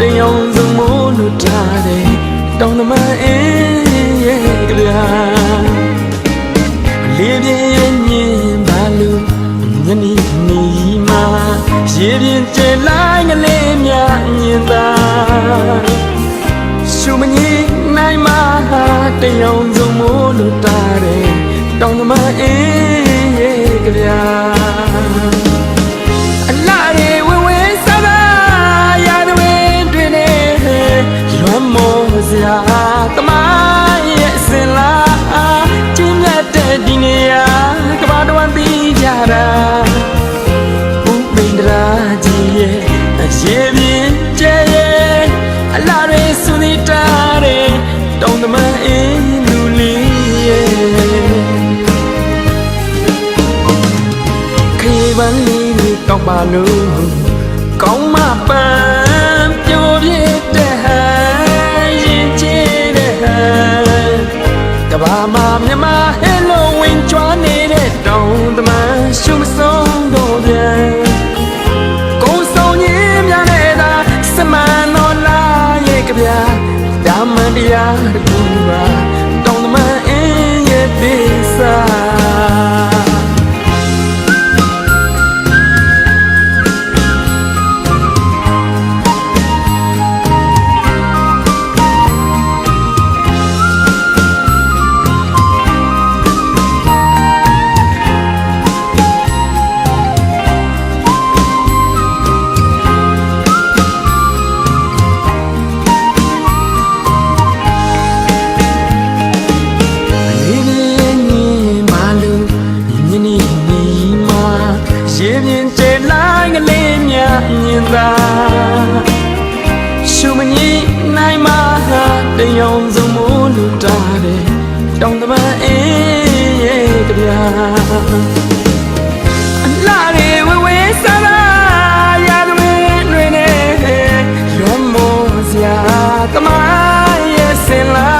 တယောင်စုံမို့လို့ထားတယ်တောင်းသမားအင်းရဲ့ကြပြာလေးပြင်းညင်ပါလို့ညနေနေကြီးမှာရေပြင်းတဲလိုင်းကလေးများမြင်သာရှုမကြီးနိုင်မှာတယောင်စုံမို့လို့တာတယ်တောင်းသမားအေးရဲ့ကြဗျာ တဲ့တောင်းတမန်အေးလူလေးရဲ့ခေပန်းလေးလေးတောက်ပါလို့ကောင်းမပန်းပြိုပြစ်တဲ့ဟန်ရင်ချေတဲ့ဟန်ကဘာမှာမြမဟဲလိုဝင်းကျွမ်းနေတဲ့တောင်းတမန်ရှုမဆုံးတော့ပြန်ကိုယ်ဆောင်ရင်များနေတာစမန်တော်လာရဲ့ကြဗျာ ဒါမှန်တရားတစ်ခုပါတောင်းတမန်အင်းရဲ့သစ္စာ တယောင်စုံမို့လူတာတယ်တောင်းတမန်အေးရဲ့ကြဗျာအလားရေဝဲဝဲစရာရတဲ့ဝင်တွေနဲ့လွမ်းမောစရာတမန်ရဲ့စင်လာ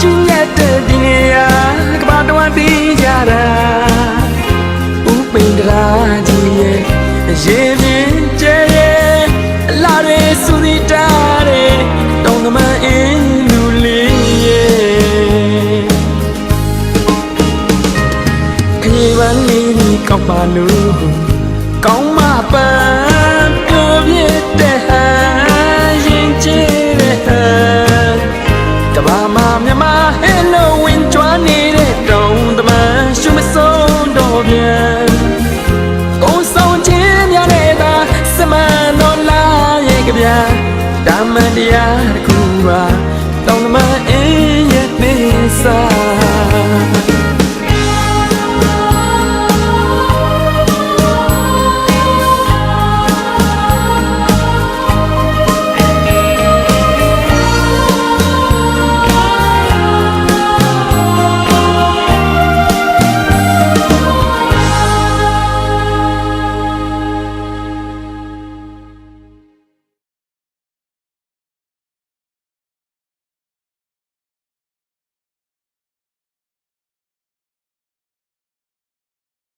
ကျင်းရတဲ့ဒီနေရာကဘာတော်ပြီးကြတာဥပိန္ဒရာကြီးရဲ့ရေပြင်း ခရီးပန်းလေးကြီးကောက်ပါလို့ကောင်းမပန်းပြိုပြစ်တဲ့ဟန်ရင်ချေတဲ့ဟန်ကဘာမမြမဟဲလိုဝင်းကျွမ်းနေတဲ့တောင်းတမန်ရှုမဆုံးတော့ပြန်ကိုယ်ဆောင်ခြင်းများနေတာစမန်တော်လာရဲ့ကြဗျာဓမ္မတရားတစ်ခုပါတောင်းတမန်အင်းရဲ့နေစာ